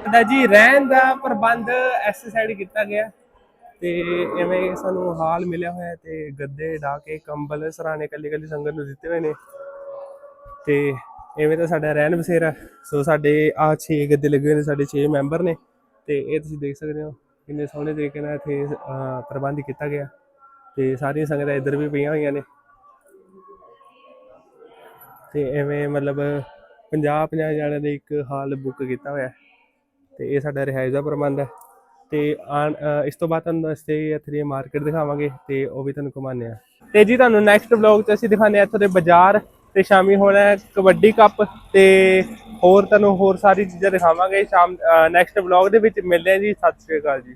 ਸਾਡਾ ਜੀ ਰਹਿਣ ਦਾ ਪ੍ਰਬੰਧ ਇਸ ਸਾਈਡ ਕੀਤਾ ਗਿਆ ਤੇ ਐਵੇਂ ਸਾਨੂੰ ਹਾਲ ਮਿਲਿਆ ਹੋਇਆ ਹੈ ਤੇ ਗੱਦੇ ਢਾ ਕੇ ਕੰਬਲ ਸਰਾਣੇ ਕੱਲੀ ਕੱਲੀ ਸੰਗਤ ਨੂੰ ਦਿੱਤੇ ਹੋਏ ਨੇ ਤੇ ਐਵੇਂ ਤਾਂ ਸਾਡਾ ਰਹਿਣ ਬਸੇਰਾ ਸੋ ਸਾਡੇ ਆ 6 ਗੱਦੇ ਲੱਗੇ ਹੋਏ ਨੇ, ਸਾਡੇ 6 ਮੈਂਬਰ ਨੇ। ਤੇ ਇਹ ਤੁਸੀਂ ਦੇਖ ਸਕਦੇ ਹੋ, ਕਿੰਨੇ ਸੋਹਣੇ ਤਰੀਕੇ ਨਾਲ ਇੱਥੇ ਪ੍ਰਬੰਧ ਕੀਤਾ ਗਿਆ। ਤੇ ਸਾਰੀਆਂ ਸੰਗਤਾਂ ਇੱਧਰ ਵੀ ਪਈਆਂ ਹੋਈਆਂ ਨੇ। ਤੇ ਐਵੇਂ ਮਤਲਬ 50 50 ਜਣਿਆਂ ਦੇ ਇੱਕ ਹਾਲ ਬੁੱਕ ਕੀਤਾ ਹੋਇਆ ਹੈ। ਤੇ ਇਹ ਸਾਡਾ ਰਿਹਾਇਸ਼ ਦਾ ਪ੍ਰਬੰਧ ਹੈ। ਤੇ ਆਉਣ- ਇਸ ਤੋਂ ਬਾਅਦ ਤੁਹਾਨੂੰ ਅਸੀਂ ਇੱਥੇ ਦੀ ਮਾਰਕੀਟ ਦਿਖਾਵਾਂਗੇ ਤੇ ਉਹ ਵੀ ਤੁਹਾਨੂੰ ਘੁਮਾਉਂਦੇ ਆ ਤੇ ਜੀ, ਤੁਹਾਨੂੰ ਨੈਕਸਟ ਵਲੌਗ 'ਚ ਅਸੀਂ ਦਿਖਾਉਂਦੇ ਆ ਇੱਥੋਂ ਦੇ ਬਾਜ਼ਾਰ। ਤੇ ਸ਼ਾਮੀ ਹੋਣਾ ਹੈ ਕਬੱਡੀ ਕੱਪ ਤੇ ਹੋਰ ਤੁਹਾਨੂੰ ਹੋਰ ਸਾਰੀ ਚੀਜ਼ਾਂ ਦਿਖਾਵਾਂਗੇ। ਸ਼ਾਮ ਨੈਕਸਟ ਵਲੌਗ ਦੇ ਵਿੱਚ ਮਿਲਦੇ ਆ ਜੀ। ਸਤਿ ਸ਼੍ਰੀ ਅਕਾਲ ਜੀ।